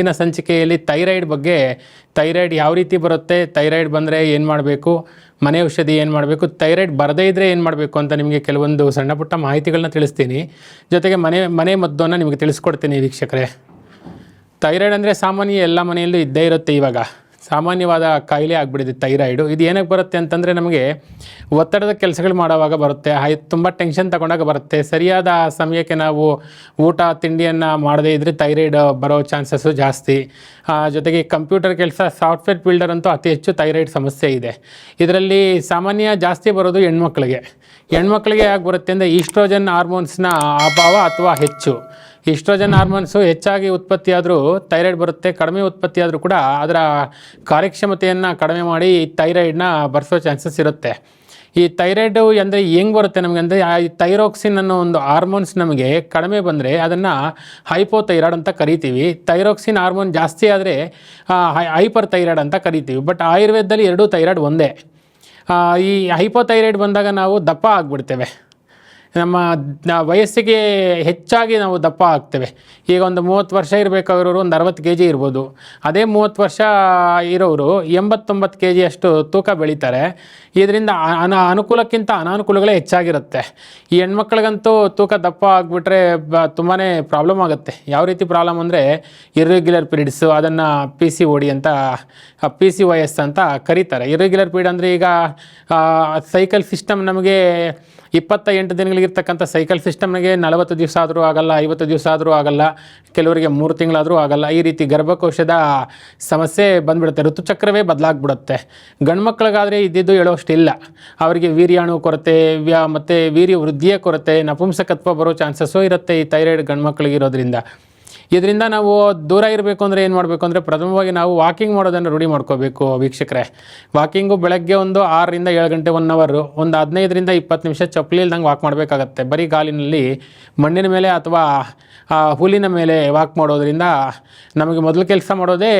ಹಿಂದಿನ ಸಂಚಿಕೆಯಲ್ಲಿ ಥೈರಾಯ್ಡ್ ಬಗ್ಗೆ ಥೈರಾಯ್ಡ್ ಯಾವ ರೀತಿ ಬರುತ್ತೆ ಥೈರಾಯ್ಡ್ ಬಂದರೆ ಏನು ಮಾಡಬೇಕು, ಮನೆ ಔಷಧಿ ಏನು ಮಾಡಬೇಕು ಥೈರಾಯ್ಡ್ ಬರದೇ ಇದ್ದರೆ ಏನು ಮಾಡಬೇಕು ಅಂತ ನಿಮಗೆ ಕೆಲವೊಂದು ಸಣ್ಣ ಪುಟ್ಟ ಮಾಹಿತಿಗಳನ್ನ ತಿಳಿಸ್ತೀನಿ. ಜೊತೆಗೆ ಮನೆ ಮನೆ ಮದ್ದನ್ನು ನಿಮಗೆ ತಿಳಿಸ್ಕೊಡ್ತೀನಿ ವೀಕ್ಷಕರೇ. ಥೈರಾಯ್ಡ್ ಅಂದರೆ ಸಾಮಾನ್ಯ ಎಲ್ಲ ಮನೆಯಲ್ಲೂ ಇದ್ದೇ ಇರುತ್ತೆ ಇವಾಗ. ಸಾಮಾನ್ಯವಾದ ಕಾಯಿಲೆ ಆಗಿಬಿಟ್ಟಿದೆ ಥೈರಾಯ್ಡು ಇದು ಏನಕ್ಕೆ ಬರುತ್ತೆ ಅಂತಂದರೆ ನಮಗೆ ಒತ್ತಡದ ಕೆಲಸಗಳು ಮಾಡುವಾಗ ಬರುತ್ತೆ ಹೈ ತುಂಬ ಟೆನ್ಷನ್ ತಗೊಂಡಾಗ ಬರುತ್ತೆ. ಸರಿಯಾದ ಸಮಯಕ್ಕೆ ನಾವು ಊಟ, ತಿಂಡಿಯನ್ನು ಮಾಡದೇ ಇದ್ದರೆ ಥೈರಾಯ್ಡ್ ಬರೋ ಚಾನ್ಸಸ್ಸು ಜಾಸ್ತಿ. ಜೊತೆಗೆ ಕಂಪ್ಯೂಟರ್ ಕೆಲಸ ಸಾಫ್ಟ್ವೇರ್ ಬಿಲ್ಡರ್ ಅಂತೂ ಅತಿ ಹೆಚ್ಚು ಥೈರಾಯ್ಡ್ ಸಮಸ್ಯೆ ಇದೆ. ಇದರಲ್ಲಿ ಸಾಮಾನ್ಯ ಜಾಸ್ತಿ ಬರೋದು ಹೆಣ್ಮಕ್ಳಿಗೆ. ಹೆಣ್ಮಕ್ಳಿಗೆ ಯಾಕೆ ಬರುತ್ತೆ ಅಂದರೆ ಈಸ್ಟ್ರೋಜನ್ ಹಾರ್ಮೋನ್ಸ್ನ ಅಭಾವ ಅಥವಾ ಹೆಚ್ಚು. ಈಸ್ಟ್ರೋಜನ್ ಹಾರ್ಮೋನ್ಸು ಹೆಚ್ಚಾಗಿ ಉತ್ಪತ್ತಿಯಾದರೂ ಥೈರಾಯ್ಡ್ ಬರುತ್ತೆ, ಕಡಿಮೆ ಉತ್ಪತ್ತಿಯಾದರೂ ಕೂಡ ಅದರ ಕಾರ್ಯಕ್ಷಮತೆಯನ್ನು ಕಡಿಮೆ ಮಾಡಿ ಥೈರಾಯ್ಡ್ನ ಬರ್ಸೋ ಚಾನ್ಸಸ್ ಇರುತ್ತೆ. ಈ ಥೈರಾಯ್ಡು ಅಂದರೆ ಹೆಂಗೆ ಬರುತ್ತೆ ನಮಗೆ ಅಂದರೆ ಈ ಥೈರೋಕ್ಸಿನ್ ಅನ್ನೋ ಒಂದು ಹಾರ್ಮೋನ್ಸ್ ನಮಗೆ ಕಡಿಮೆ ಬಂದರೆ ಅದನ್ನು ಹೈಪೋಥೈರಾಯ್ಡ್ ಅಂತ ಕರಿತೀವಿ. ಥೈರೋಕ್ಸಿನ್ ಹಾರ್ಮೋನ್ ಜಾಸ್ತಿ ಆದರೆ ಹೈಪರ್ ಥೈರಾಯ್ಡ್ ಅಂತ ಕರಿತೀವಿ. ಬಟ್ ಆಯುರ್ವೇದದಲ್ಲಿ ಎರಡೂ ಥೈರಾಯ್ಡ್ ಒಂದೇ. ಈ ಹೈಪೋಥೈರಾಯ್ಡ್ ಬಂದಾಗ ನಾವು ದಪ್ಪ ಆಗಿಬಿಡ್ತೇವೆ. ನಮ್ಮ ವಯಸ್ಸಿಗೆ ಹೆಚ್ಚಾಗಿ ನಾವು ದಪ್ಪ ಆಗ್ತೇವೆ. ಈಗ ಒಂದು ಮೂವತ್ತು ವರ್ಷ ಇರಬೇಕಾಗಿರೋರು ಒಂದು ಅರವತ್ತು ಕೆ ಜಿ ಇರ್ಬೋದು. ಅದೇ ಮೂವತ್ತು ವರ್ಷ ಇರೋರು ಎಂಬತ್ತೊಂಬತ್ತು ಕೆ ಜಿಯಷ್ಟು ತೂಕ ಬೆಳೀತಾರೆ. ಇದರಿಂದ ಅನ, ಅನುಕೂಲಕ್ಕಿಂತ ಅನಾನುಕೂಲಗಳೇ ಹೆಚ್ಚಾಗಿರುತ್ತೆ. ಈ ಹೆಣ್ಮಕ್ಳಿಗಂತೂ ತೂಕ ದಪ್ಪ ಆಗಿಬಿಟ್ರೆ ಬ ತುಂಬಾ ಪ್ರಾಬ್ಲಮ್ ಆಗುತ್ತೆ. ಯಾವ ರೀತಿ ಪ್ರಾಬ್ಲಮ್ ಅಂದರೆ ಇರ್ರೆಗ್ಯುಲರ್ ಪೀರಿಯಡ್ಸು ಅದನ್ನು P C O D P C Y ಅಂತ ಕರೀತಾರೆ. ಇರ್ರೆಗ್ಯುಲರ್ ಪೀರಿಯಡ್ ಅಂದರೆ ಈಗ ಸೈಕಲ್ ಸಿಸ್ಟಮ್ ನಮಗೆ ಇಪ್ಪತ್ತ ಎಂಟು ದಿನಗಳಿಗಿರ್ತಕ್ಕಂಥ ಸೈಕಲ್ ಸಿಸ್ಟಮ್ಗೆ ನಲವತ್ತು ದಿವಸ ಆದರೂ ಆಗಲ್ಲ, ಐವತ್ತು ದಿವಸ ಆದರೂ ಆಗಲ್ಲ, ಕೆಲವರಿಗೆ ಮೂರು ತಿಂಗಳಾದರೂ ಆಗಲ್ಲ, ಈ ರೀತಿ ಗರ್ಭಕೋಶದ ಸಮಸ್ಯೆ ಬಂದ್ಬಿಡುತ್ತೆ. ಋತುಚಕ್ರವೇ ಬದಲಾಗ್ಬಿಡುತ್ತೆ. ಗಂಡು ಮಕ್ಕಳಿಗಾದರೆ ಇದ್ದಿದ್ದು ಹೇಳೋಷ್ಟಿಲ್ಲ ಅವರಿಗೆ ವೀರ್ಯಾಣು ಕೊರತೆ, ವ್ಯಾ ಮತ್ತು ವೀರ್ಯ ವೃದ್ಧಿಯ ಕೊರತೆ, ನಪುಂಸಕತ್ವ ಬರೋ ಚಾನ್ಸಸ್ಸು ಇರುತ್ತೆ ಈ ಥೈರಾಯ್ಡ್ ಗಂಡು ಮಕ್ಕಳಿಗೆ ಇರೋದ್ರಿಂದ ಇದರಿಂದ ನಾವು ದೂರ ಇರಬೇಕು ಅಂದರೆ ಏನು ಮಾಡಬೇಕು ಅಂದರೆ ಪ್ರಥಮವಾಗಿ ನಾವು ವಾಕಿಂಗ್ ಮಾಡೋದನ್ನು ರೂಢಿ ಮಾಡ್ಕೋಬೇಕು ವೀಕ್ಷಕರೇ. ವಾಕಿಂಗು ಬೆಳಗ್ಗೆ ಒಂದು ಆರರಿಂದ ಏಳು ಗಂಟೆ ಒನ್ ಅವರು ಒಂದು ಹದಿನೈದರಿಂದ ಇಪ್ಪತ್ತು ನಿಮಿಷ ಚಪ್ಪಲಿ ಇಲ್ದಂಗೆ ವಾಕ್ ಮಾಡಬೇಕಾಗತ್ತೆ. ಬರೀ ಗಾಲಿನಲ್ಲಿ ಮಣ್ಣಿನ ಮೇಲೆ ಅಥವಾ ಹುಲ್ಲಿನ ಮೇಲೆ ವಾಕ್ ಮಾಡೋದ್ರಿಂದ ನಮಗೆ ಮೊದಲು ಕೆಲಸ ಮಾಡೋದೇ,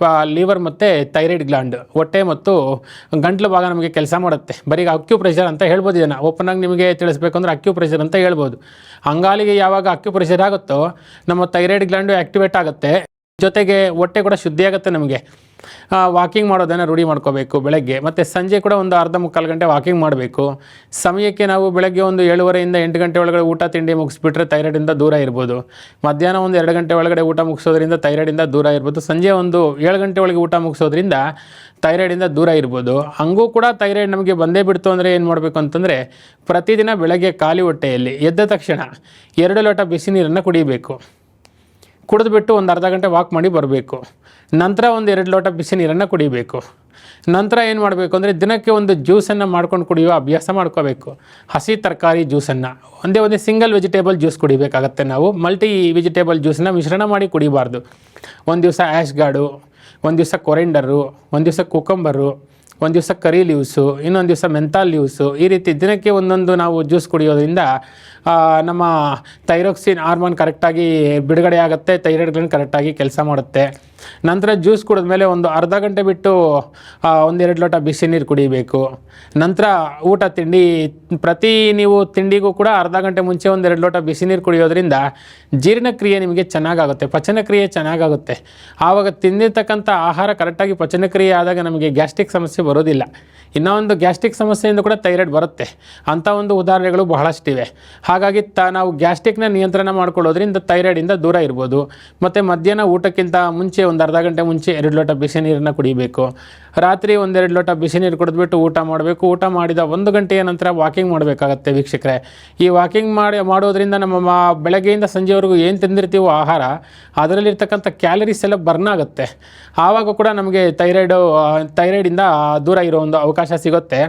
ಪ ಲಿವರ್ ಮತ್ತು ಥೈರಾಯ್ಡ್ ಗ್ಲಾಂಡ್ ಹೊಟ್ಟೆ ಮತ್ತು ಗಂಟ್ಲು ಭಾಗ ನಮಗೆ ಕೆಲಸ ಮಾಡುತ್ತೆ. ಬರೀ ಅಕ್ಯೂ ಪ್ರೆಷರ್ ಅಂತ ಹೇಳ್ಬೋದು ಇದನ್ನು. ಓಪನ್ ಆಗಿ ನಿಮಗೆ ತಿಳಿಸ್ಬೇಕು ಅಂದರೆ ಅಕ್ಯೂ ಪ್ರೆಷರ್ ಅಂತ ಹೇಳ್ಬೋದು. ಅಂಗಾಲಿಗೆ ಯಾವಾಗ ಅಕ್ಯೂ ಪ್ರೆಷರ್ ಆಗುತ್ತೋ, ನಮ್ಮ ಥೈರಾಯ್ಡ್ ಗ್ಲ್ಯಾಂಡು ಆ್ಯಕ್ಟಿವೇಟ್ ಆಗುತ್ತೆ. ಜೊತೆಗೆ ಹೊಟ್ಟೆ ಕೂಡ ಶುದ್ಧಿ ಆಗುತ್ತೆ ನಮಗೆ ವಾಕಿಂಗ್ ಮಾಡೋದನ್ನು ರೂಢಿ ಮಾಡ್ಕೋಬೇಕು ಬೆಳಗ್ಗೆ. ಮತ್ತು ಸಂಜೆ ಕೂಡ ಒಂದು ಅರ್ಧ ಮುಕ್ಕಾಲು ಗಂಟೆ ವಾಕಿಂಗ್ ಮಾಡಬೇಕು. ಸಮಯಕ್ಕೆ ನಾವು ಬೆಳಗ್ಗೆ ಒಂದು ಏಳುವರೆಯಿಂದ ಎಂಟು ಗಂಟೆ ಒಳಗಡೆ ಊಟ, ತಿಂಡಿ ಮುಗಿಸ್ಬಿಟ್ರೆ ಥೈರಾಯ್ಡಿಂದ ದೂರ ಇರ್ಬೋದು. ಮಧ್ಯಾಹ್ನ ಒಂದು ಎರಡು ಗಂಟೆ ಒಳಗಡೆ ಊಟ ಮುಗಿಸೋದ್ರಿಂದ ಥೈರಾಯ್ಡಿಂದ ದೂರ ಇರ್ಬೋದು. ಸಂಜೆ ಒಂದು ಏಳು ಗಂಟೆ ಒಳಗೆ ಊಟ ಮುಗಿಸೋದ್ರಿಂದ ಥೈರಾಯ್ಡಿಂದ ದೂರ ಇರ್ಬೋದು. ಹಂಗೂ ಕೂಡ ಥೈರಾಯ್ಡ್ ನಮಗೆ ಬಂದೇ ಬಿಡ್ತು ಅಂದರೆ ಏನು ಮಾಡಬೇಕು ಅಂತಂದರೆ ಪ್ರತಿದಿನ ಬೆಳಗ್ಗೆ ಖಾಲಿ ಹೊಟ್ಟೆಯಲ್ಲಿ ಎದ್ದ ತಕ್ಷಣ ಎರಡು ಲೋಟ ಬಿಸಿ ನೀರನ್ನು ಕುಡಿಬೇಕು. ಕುಡಿದ್ಬಿಟ್ಟು ಒಂದು ಅರ್ಧ ಗಂಟೆ ವಾಕ್ ಮಾಡಿ ಬರಬೇಕು. ನಂತರ ಒಂದು ಎರಡು ಲೋಟ ಬಿಸಿ ನೀರನ್ನು ಕುಡಿಬೇಕು. ನಂತರ ಏನು ಮಾಡಬೇಕು ಅಂದರೆ ದಿನಕ್ಕೆ ಒಂದು ಜ್ಯೂಸನ್ನು ಮಾಡ್ಕೊಂಡು ಕುಡಿಯುವ ಅಭ್ಯಾಸ ಮಾಡ್ಕೋಬೇಕು. ಹಸಿ ತರಕಾರಿ ಜ್ಯೂಸನ್ನು ಒಂದೇ ಒಂದೇ ಸಿಂಗಲ್ ವೆಜಿಟೇಬಲ್ ಜ್ಯೂಸ್ ಕುಡಿಬೇಕಾಗತ್ತೆ ನಾವು. ಮಲ್ಟಿ ವೆಜಿಟೇಬಲ್ ಜ್ಯೂಸನ್ನ ಮಿಶ್ರಣ ಮಾಡಿ ಕುಡಿಬಾರ್ದು. ಒಂದು ದಿವಸ ಆ್ಯಶ್ ಗಾಡು, ಒಂದು ದಿವಸ ಕೊರೆಂಡರು ಒಂದು ದಿವಸ ಕುಕಂಬರು ಒಂದು ದಿವಸ ಕರಿ ಲೀವ್ಸು ಇನ್ನೊಂದು ದಿವಸ ಮೆಂಥಾಲ್ ಲೀವ್ಸು ಈ ರೀತಿ ದಿನಕ್ಕೆ ಒಂದೊಂದು ನಾವು ಜ್ಯೂಸ್ ಕುಡಿಯೋದ್ರಿಂದ ನಮ್ಮ ಥೈರೋಕ್ಸಿನ್ ಹಾರ್ಮೋನ್ ಕರೆಕ್ಟಾಗಿ ಬಿಡುಗಡೆ ಆಗುತ್ತೆ ಥೈರಾಯ್ಡ್ ಗ್ಲ್ಯಾಂಡ್ ಕರೆಕ್ಟಾಗಿ ಕೆಲಸ ಮಾಡುತ್ತೆ. ನಂತರ ಜ್ಯೂಸ್ ಕುಡಿದ ಮೇಲೆ ಒಂದು ಅರ್ಧ ಗಂಟೆ ಬಿಟ್ಟು ಒಂದೆರಡು ಲೋಟ ಬಿಸಿ ನೀರು ಕುಡಿಬೇಕು. ನಂತರ ಊಟ ತಿಂಡಿ, ಪ್ರತಿ ನೀವು ತಿಂಡಿಗೂ ಕೂಡ ಅರ್ಧ ಗಂಟೆ ಮುಂಚೆ ಒಂದೆರಡು ಲೋಟ ಬಿಸಿ ನೀರು ಕುಡಿಯೋದ್ರಿಂದ ಜೀರ್ಣಕ್ರಿಯೆ ನಿಮಗೆ ಚೆನ್ನಾಗಾಗುತ್ತೆ, ಪಚನಕ್ರಿಯೆ ಚೆನ್ನಾಗಾಗುತ್ತೆ. ಆವಾಗ ತಿಂದಿರ್ತಕ್ಕಂಥ ಆಹಾರ ಕರೆಕ್ಟಾಗಿ ಪಚನಕ್ರಿಯೆ ಆದಾಗ ನಮಗೆ ಗ್ಯಾಸ್ಟ್ರಿಕ್ ಸಮಸ್ಯೆ ಬರೋದಿಲ್ಲ. ಇನ್ನೂ ಒಂದು ಗ್ಯಾಸ್ಟ್ರಿಕ್ ಸಮಸ್ಯೆಯಿಂದ ಕೂಡ ಥೈರಾಯ್ಡ್ ಬರುತ್ತೆ. ಅಂಥ ಒಂದು ಉದಾಹರಣೆಗಳು ಬಹಳಷ್ಟಿವೆ. ಹಾಗಾಗಿ ತ, ನಾವು ಗ್ಯಾಸ್ಟ್ರಿಕ್ನ ನಿಯಂತ್ರಣ ಮಾಡ್ಕೊಳ್ಳೋದ್ರಿಂದ ಥೈರಾಯ್ಡಿಂದ ದೂರ ಇರ್ಬೋದು. ಮತ್ತು ಮಧ್ಯಾಹ್ನ ಊಟಕ್ಕಿಂತ ಮುಂಚೆ ಒಂದು ಅರ್ಧ ಗಂಟೆ ಮುಂಚೆ ಎರಡು ಲೋಟ ಬಿಸಿ ನೀರನ್ನು ಕುಡಿಬೇಕು. ರಾತ್ರಿ ಒಂದೆರಡು ಲೋಟ ಬಿಸಿ ನೀರು ಕುಡಿದ್ಬಿಟ್ಟು ಊಟ ಮಾಡಬೇಕು. ಊಟ ಮಾಡಿದ ಒಂದು ಗಂಟೆಯ ನಂತರ ವಾಕಿಂಗ್ ಮಾಡಬೇಕಾಗತ್ತೆ ವೀಕ್ಷಕರೇ. ಈ ವಾಕಿಂಗ್ ಮಾಡಿ, ಮಾಡೋದ್ರಿಂದ ನಮ್ಮ ಬೆಳಗ್ಗೆಯಿಂದ ಸಂಜೆವರೆಗೂ ಏನು ತಿಂದಿರ್ತೀವೋ ಆಹಾರ, ಅದರಲ್ಲಿರ್ತಕ್ಕಂಥ ಕ್ಯಾಲರೀಸ್ ಎಲ್ಲ ಬರ್ನ್ ಆಗುತ್ತೆ. ಆವಾಗ ಕೂಡ ನಮಗೆ ಥೈರಾಯ್ಡು ಥೈರಾಯ್ಡಿಂದ ದೂರ ಇರೋ ಒಂದು ಅವಕಾಶ ಸಿಗುತ್ತೆ.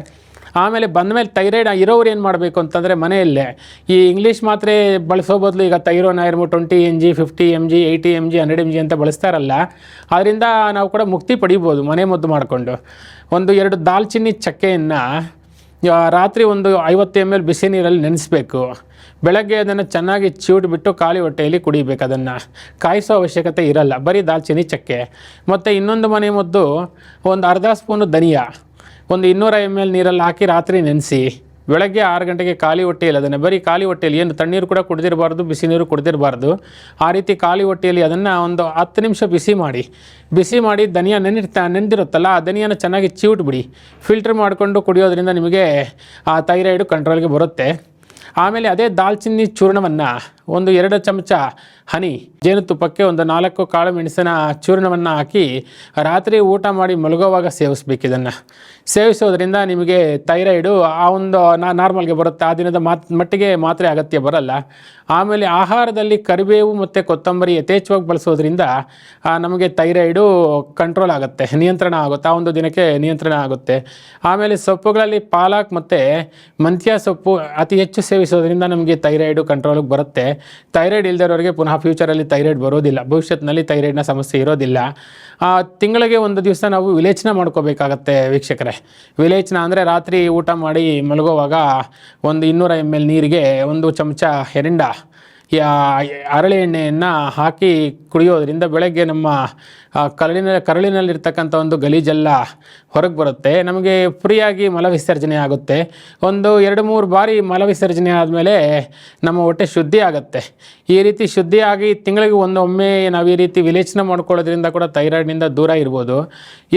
ಆಮೇಲೆ ಬಂದಮೇಲೆ ಥೈರಾಯ್ಡ್ ಇರೋರು ಏನು ಮಾಡಬೇಕು ಅಂತಂದರೆ ಮನೆಯಲ್ಲೇ, ಈ ಇಂಗ್ಲೀಷ್ ಮಾತ್ರೆ ಬಳಸೋ ಬದಲು ಈಗ Thyronorm twenty M G fifty M G eighty M G hundred M G ಅಂತ ಬಳಸ್ತಾರಲ್ಲ ಅದರಿಂದ ನಾವು ಕೂಡ ಮುಕ್ತಿ ಪಡಿಬೋದು ಮನೆ ಮದ್ದು ಮಾಡಿಕೊಂಡು. ಒಂದು ಎರಡು ದಾಲ್ಚಿನ್ನಿ ಚಕ್ಕೆಯನ್ನು ರಾತ್ರಿ ಒಂದು ಐವತ್ತು ಎಂ ಎಲ್ ಬಿಸಿ ನೀರಲ್ಲಿ ನೆನೆಸ್ಬೇಕು. ಬೆಳಗ್ಗೆ ಅದನ್ನು ಚೆನ್ನಾಗಿ ಚಿವುಟ್ಬಿಟ್ಟು ಖಾಲಿ ಹೊಟ್ಟೆಯಲ್ಲಿ ಕುಡಿಬೇಕು ಅದನ್ನು. ಕಾಯಿಸೋ ಅವಶ್ಯಕತೆ ಇರಲ್ಲ, ಬರೀ ದಾಲ್ಚಿನ್ನಿ ಚಕ್ಕೆ. ಮತ್ತು ಇನ್ನೊಂದು ಮನೆ ಮದ್ದು, ಒಂದು ಅರ್ಧ ಸ್ಪೂನು ಧನಿಯಾ. ಒಂದು ಇನ್ನೂರ ಎಂ ಎಲ್ ನೀರಲ್ಲಿ ಹಾಕಿ ರಾತ್ರಿ ನೆನೆಸಿ, ಬೆಳಗ್ಗೆ ಆರು ಗಂಟೆಗೆ ಖಾಲಿ ಹೊಟ್ಟೆಯಲ್ಲಿ, ಅದನ್ನು ಬರೀ ಖಾಲಿ ಹೊಟ್ಟೆಯಲ್ಲಿ, ಏನು ತಣ್ಣೀರು ಕೂಡ ಕುಡಿದಿರಬಾರ್ದು, ಬಿಸಿ ನೀರು ಕುಡಿದಿರಬಾರ್ದು. ಆ ರೀತಿ ಖಾಲಿ ಹೊಟ್ಟೆಯಲ್ಲಿ ಅದನ್ನು ಒಂದು ಹತ್ತು ನಿಮಿಷ ಬಿಸಿ ಮಾಡಿ ಬಿಸಿ ಮಾಡಿ ಧನಿಯಾ ನೆನಿರ್ತ ನೆನೆದಿರುತ್ತಲ್ಲ, ಆ ಧನಿಯನ್ನು ಚೆನ್ನಾಗಿ ಚಿವುಟ್ಬಿಡಿ ಫಿಲ್ಟರ್ ಮಾಡಿಕೊಂಡು ಕುಡಿಯೋದ್ರಿಂದ ನಿಮಗೆ ಆ ಥೈರಾಯ್ಡು ಕಂಟ್ರೋಲ್ಗೆ ಬರುತ್ತೆ. ಆಮೇಲೆ ಅದೇ ದಾಲ್ಚಿನ್ನಿ ಚೂರ್ಣವನ್ನು ಒಂದು ಎರಡು ಚಮಚ ಹನಿ ಜೇನುತುಪ್ಪಕ್ಕೆ ಒಂದು ನಾಲ್ಕು ಕಾಳು ಮೆಣಸಿನ ಚೂರ್ಣವನ್ನು ಹಾಕಿ ರಾತ್ರಿ ಊಟ ಮಾಡಿ ಮಲಗೋವಾಗ ಸೇವಿಸ್ಬೇಕು ಇದನ್ನು. ಸೇವಿಸೋದ್ರಿಂದ ನಿಮಗೆ ಥೈರಾಯ್ಡು ಆ ಒಂದು ನಾರ್ಮಲ್ಗೆ ಬರುತ್ತೆ. ಆ ದಿನದ ಮಾತ್ ಮಟ್ಟಿಗೆ ಮಾತ್ರೆ ಅಗತ್ಯ ಬರಲ್ಲ. ಆಮೇಲೆ ಆಹಾರದಲ್ಲಿ ಕರಿಬೇವು ಮತ್ತು ಕೊತ್ತಂಬರಿ ಯಥೇಚ್ಛವಾಗಿ ಬಳಸೋದ್ರಿಂದ ನಮಗೆ ಥೈರಾಯ್ಡು ಕಂಟ್ರೋಲ್ ಆಗುತ್ತೆ. ನಿಯಂತ್ರಣ ಆಗುತ್ತೆ. ಆ ಒಂದು ದಿನಕ್ಕೆ ನಿಯಂತ್ರಣ ಆಗುತ್ತೆ. ಆಮೇಲೆ ಸೊಪ್ಪುಗಳಲ್ಲಿ ಪಾಲಕ್ ಮತ್ತು ಮಂತ್ಯ ಸೊಪ್ಪು ಅತಿ ಹೆಚ್ಚು ಸೇವಿಸೋದ್ರಿಂದ ನಮಗೆ ಥೈರಾಯ್ಡು ಕಂಟ್ರೋಲಿಗೆ ಬರುತ್ತೆ. ಥೈರಾಯ್ಡ್ ಇಲ್ದಿರೋರಿಗೆ ಪುನಃ ಫ್ಯೂಚರಲ್ಲಿ ಥೈರಾಯ್ಡ್ ಬರೋದಿಲ್ಲ. ಭವಿಷ್ಯತ್ನಲ್ಲಿ ಥೈರಾಯ್ಡ್ನ ಸಮಸ್ಯೆ ಇರೋದಿಲ್ಲ. ತಿಂಗಳಿಗೆ ಒಂದು ದಿವಸ ನಾವು ವಿಲೇಚನ ಮಾಡ್ಕೋಬೇಕಾಗತ್ತೆ ವೀಕ್ಷಕರೇ. ವಿಲೇಚನ ಅಂದರೆ ರಾತ್ರಿ ಊಟ ಮಾಡಿ ಮಲಗೋವಾಗ ಒಂದು ಇನ್ನೂರ ಎಂ ಎಲ್ ನೀರಿಗೆ ಒಂದು ಚಮಚ ಎರಿಂಡ ಯಾ ಅರಳಿ ಎಣ್ಣೆಯನ್ನು ಹಾಕಿ ಕುಡಿಯೋದ್ರಿಂದ ಬೆಳಗ್ಗೆ ನಮ್ಮ ಕರಳಿನ, ಕರಳಿನಲ್ಲಿರ್ತಕ್ಕಂಥ ಒಂದು ಗಲೀಜೆಲ್ಲ ಹೊರಗೆ ಬರುತ್ತೆ. ನಮಗೆ ಫ್ರೀಯಾಗಿ ಮಲವಿಸರ್ಜನೆ ಆಗುತ್ತೆ. ಒಂದು ಎರಡು ಮೂರು ಬಾರಿ ಮಲವಿಸರ್ಜನೆ ಆದಮೇಲೆ ನಮ್ಮ ಹೊಟ್ಟೆ ಶುದ್ಧಿ ಆಗುತ್ತೆ. ಈ ರೀತಿ ಶುದ್ಧಿಯಾಗಿ ತಿಂಗಳಿಗೆ ಒಂದೊಮ್ಮೆ ನಾವು ಈ ರೀತಿ ವಿಲೇಚನ ಮಾಡ್ಕೊಳ್ಳೋದ್ರಿಂದ ಕೂಡ ಥೈರಾಯ್ಡ್ನಿಂದ ದೂರ ಇರ್ಬೋದು.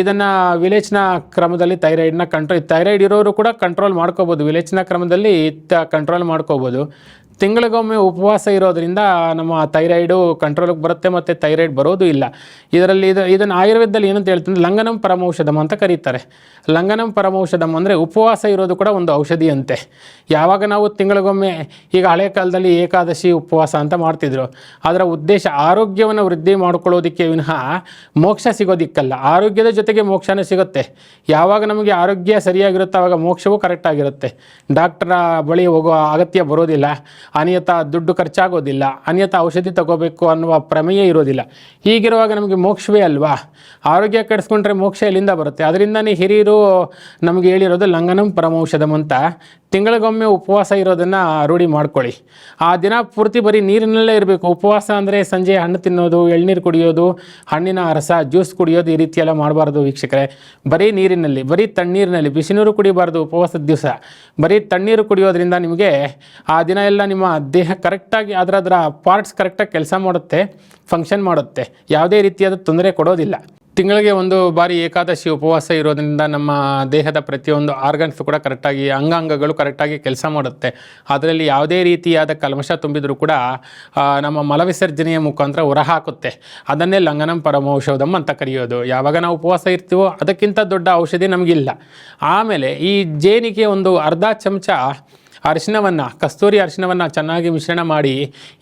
ಇದನ್ನು ವಿಲೇಚನ ಕ್ರಮದಲ್ಲಿ ಥೈರಾಯ್ಡ್ನ ಕಂಟ್ರೋಲ್ ಥೈರಾಯ್ಡ್ ಇರೋರು ಕೂಡ ಕಂಟ್ರೋಲ್ ಮಾಡ್ಕೋಬೋದು. ವಿಲೇಚನ ಕ್ರಮದಲ್ಲಿ ಕಂಟ್ರೋಲ್ ಮಾಡ್ಕೋಬೋದು. ತಿಂಗಳಿಗೊಮ್ಮೆ ಉಪವಾಸ ಇರೋದ್ರಿಂದ ನಮ್ಮ ಥೈರಾಯ್ಡು ಕಂಟ್ರೋಲಿಗೆ ಬರುತ್ತೆ ಮತ್ತು ಥೈರಾಯ್ಡ್ ಬರೋದು ಇಲ್ಲ. ಇದರಲ್ಲಿ ಇದು, ಇದನ್ನು ಆಯುರ್ವೇದದಲ್ಲಿ ಏನಂತ ಹೇಳ್ತಂದ್ರೆ ಲಂಗನಂ ಪರಮೌಷಧಮ್ ಅಂತ ಕರೀತಾರೆ. ಲಂಗನಂ ಪರಮೌಷಧಂ ಅಂದರೆ ಉಪವಾಸ ಇರೋದು ಕೂಡ ಒಂದು ಔಷಧಿಯಂತೆ. ಯಾವಾಗ ನಾವು ತಿಂಗಳಿಗೊಮ್ಮೆ, ಈಗ ಹಳೆ ಕಾಲದಲ್ಲಿ ಏಕಾದಶಿ ಉಪವಾಸ ಅಂತ ಮಾಡ್ತಿದ್ರು. ಅದರ ಉದ್ದೇಶ ಆರೋಗ್ಯವನ್ನು ವೃದ್ಧಿ ಮಾಡ್ಕೊಳ್ಳೋದಕ್ಕೆ ವಿನಃ ಮೋಕ್ಷ ಸಿಗೋದಿಕ್ಕಲ್ಲ. ಆರೋಗ್ಯದ ಜೊತೆಗೆ ಮೋಕ್ಷನೇ ಸಿಗುತ್ತೆ. ಯಾವಾಗ ನಮಗೆ ಆರೋಗ್ಯ ಸರಿಯಾಗಿರುತ್ತೆ ಆವಾಗ ಮೋಕ್ಷವೂ ಕರೆಕ್ಟಾಗಿರುತ್ತೆ ಡಾಕ್ಟರ ಬಳಿ ಹೋಗೋ ಅಗತ್ಯ ಬರೋದಿಲ್ಲ. ಅನಿಯತ ದುಡ್ಡು ಖರ್ಚಾಗೋದಿಲ್ಲ, ಅನಿಯತ ಔಷಧಿ ತಗೋಬೇಕು ಅನ್ನುವ ಪ್ರಮೇಯ ಇರೋದಿಲ್ಲ. ಹೀಗಿರುವಾಗ ನಮಗೆ ಮೋಕ್ಷವೇ ಅಲ್ವಾ? ಆರೋಗ್ಯ ಕೆಡಿಸ್ಕೊಂಡ್ರೆ ಮೋಕ್ಷ ಎಲ್ಲಿಂದ ಬರುತ್ತೆ? ಅದರಿಂದನೇ ಹಿರಿಯರು ನಮಗೆ ಹೇಳಿರೋದು ಲಂಗನಂ ಪರಮೌಷಧಮ್ ಅಂತ. ತಿಂಗಳಿಗೊಮ್ಮೆ ಉಪವಾಸ ಇರೋದನ್ನು ರೂಢಿ ಮಾಡ್ಕೊಳ್ಳಿ. ಆ ದಿನ ಪೂರ್ತಿ ಬರೀ ನೀರಿನಲ್ಲೇ ಇರಬೇಕು. ಉಪವಾಸ ಅಂದರೆ ಸಂಜೆ ಹಣ್ಣು ತಿನ್ನೋದು, ಎಳ್ನೀರು ಕುಡಿಯೋದು, ಹಣ್ಣಿನ ರಸ ಜ್ಯೂಸ್ ಕುಡಿಯೋದು ಈ ರೀತಿಯೆಲ್ಲ ಮಾಡಬಾರ್ದು ವೀಕ್ಷಕರೇ. ಬರೀ ನೀರಿನಲ್ಲಿ, ಬರೀ ತಣ್ಣೀರಿನಲ್ಲಿ ಬಿಸಿನೀರು ಕುಡಿಬಾರ್ದು ಉಪವಾಸದ ದಿವಸ. ಬರೀ ತಣ್ಣೀರು ಕುಡಿಯೋದ್ರಿಂದ ನಿಮಗೆ ಆ ದಿನ ಎಲ್ಲ ನಿಮ್ಮ ದೇಹ ಕರೆಕ್ಟಾಗಿ ಅದರದರ ಪಾರ್ಟ್ಸ್ ಕರೆಕ್ಟಾಗಿ ಕೆಲಸ ಮಾಡುತ್ತೆ ಫಂಕ್ಷನ್ ಮಾಡುತ್ತೆ. ಯಾವುದೇ ರೀತಿಯಾದ ತೊಂದರೆ ಕೊಡೋದಿಲ್ಲ. ತಿಂಗಳಿಗೆ ಒಂದು ಬಾರಿ ಏಕಾದಶಿ ಉಪವಾಸ ಇರೋದ್ರಿಂದ ನಮ್ಮ ದೇಹದ ಪ್ರತಿಯೊಂದು ಆರ್ಗನ್ಸ್ ಕೂಡ ಕರೆಕ್ಟಾಗಿ ಅಂಗಾಂಗಗಳು ಕರೆಕ್ಟಾಗಿ ಕೆಲಸ ಮಾಡುತ್ತೆ. ಅದರಲ್ಲಿ ಯಾವುದೇ ರೀತಿಯಾದ ಕಲ್ಮಶ ತುಂಬಿದರೂ ಕೂಡ ನಮ್ಮ ಮಲವಿಸರ್ಜನೆಯ ಮುಖಾಂತರ ಹೊರಹಾಕುತ್ತೆ ಅದನ್ನೇ ಲಂಗನಂ ಪರಮೌಷಧಂ ಅಂತ ಕರೆಯೋದು. ಯಾವಾಗ ನಾವು ಉಪವಾಸ ಇರ್ತೀವೋ ಅದಕ್ಕಿಂತ ದೊಡ್ಡ ಔಷಧಿ ನಮಗಿಲ್ಲ. ಆಮೇಲೆ ಈ ಜೇನಿಗೆ ಒಂದು ಅರ್ಧ ಚಮಚ ಅರಿಶಿನವನ್ನು ಕಸ್ತೂರಿ ಅರಿಶಿನವನ್ನು ಚೆನ್ನಾಗಿ ಮಿಶ್ರಣ ಮಾಡಿ,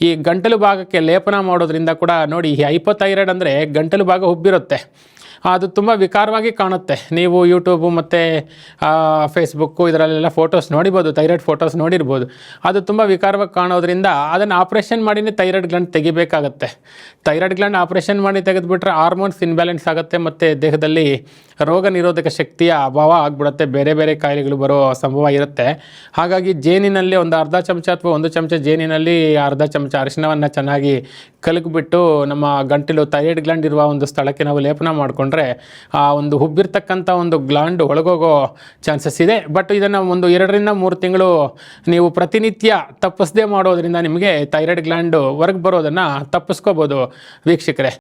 ಈ ಗಂಟಲು ಭಾಗಕ್ಕೆ ಲೇಪನ ಮಾಡೋದ್ರಿಂದ ಕೂಡ ನೋಡಿ, ಈ ಹೈಪೋಥೈರಾಯ್ಡ್ ಅಂದರೆ ಗಂಟಲು ಭಾಗ ಉಬ್ಬಿರುತ್ತೆ ಅದು ತುಂಬ ವಿಕಾರವಾಗಿ ಕಾಣುತ್ತೆ. ನೀವು ಯೂಟ್ಯೂಬು ಮತ್ತು ಫೇಸ್ಬುಕ್ಕು ಇದರಲ್ಲೆಲ್ಲ ಫೋಟೋಸ್ ನೋಡಿಬೋದು ಥೈರಾಯ್ಡ್ ಫೋಟೋಸ್ ನೋಡಿರ್ಬೋದು. ಅದು ತುಂಬ ವಿಕಾರವಾಗಿ ಕಾಣೋದ್ರಿಂದ ಅದನ್ನು ಆಪ್ರೇಷನ್ ಮಾಡಿನೇ ಥೈರಾಯ್ಡ್ ಗ್ಲ್ಯಾಂಡ್ ತೆಗಿಬೇಕಾಗತ್ತೆ. ಥೈರಾಯ್ಡ್ ಗ್ಲ್ಯಾಂಡ್ ಆಪ್ರೇಷನ್ ಮಾಡಿ ತೆಗೆದುಬಿಟ್ರೆ ಹಾರ್ಮೋನ್ಸ್ ಇನ್ಬ್ಯಾಲೆನ್ಸ್ ಆಗುತ್ತೆ ಮತ್ತು ದೇಹದಲ್ಲಿ ರೋಗ ನಿರೋಧಕ ಶಕ್ತಿಯ ಅಭಾವ ಆಗಿಬಿಡುತ್ತೆ. ಬೇರೆ ಬೇರೆ ಕಾಯಿಲೆಗಳು ಬರೋ ಸಂಭವ ಇರುತ್ತೆ. ಹಾಗಾಗಿ ಜೇನಿನಲ್ಲಿ ಒಂದು ಅರ್ಧ ಚಮಚ ಅಥವಾ ಒಂದು ಚಮಚ ಜೇನಿನಲ್ಲಿ ಅರ್ಧ ಚಮಚ ಅರಿಶಿನವನ್ನು ಚೆನ್ನಾಗಿ ಕಲಕಿಬಿಟ್ಟು ನಮ್ಮ ಗಂಟಲು ಥೈರಾಯ್ಡ್ ಗ್ಲ್ಯಾಂಡ್ ಇರುವ ಒಂದು ಸ್ಥಳಕ್ಕೆ ನಾವು ಲೇಪನ ಮಾಡಿಕೊಂಡ್ರೆ ಆ ಒಂದು ಹುಬ್ಬಿರ್ತಕ್ಕಂಥ ಒಂದು ಗ್ಲಾಂಡ್ ಒಳಗೋಗೋ ಚಾನ್ಸಸ್ ಇದೆ. ಬಟ್ ಇದನ್ನು ಒಂದು ಎರಡರಿಂದ ಮೂರು ತಿಂಗಳು ನೀವು ಪ್ರತಿನಿತ್ಯ ತಪ್ಪಿಸದೆ ಮಾಡೋದ್ರಿಂದ ನಿಮಗೆ ಥೈರಾಯ್ಡ್ ಗ್ಲಾಂಡು ಹೊರಗೆ ಬರೋದನ್ನು ತಪ್ಪಿಸ್ಕೋಬೋದು ವೀಕ್ಷಕರೇ.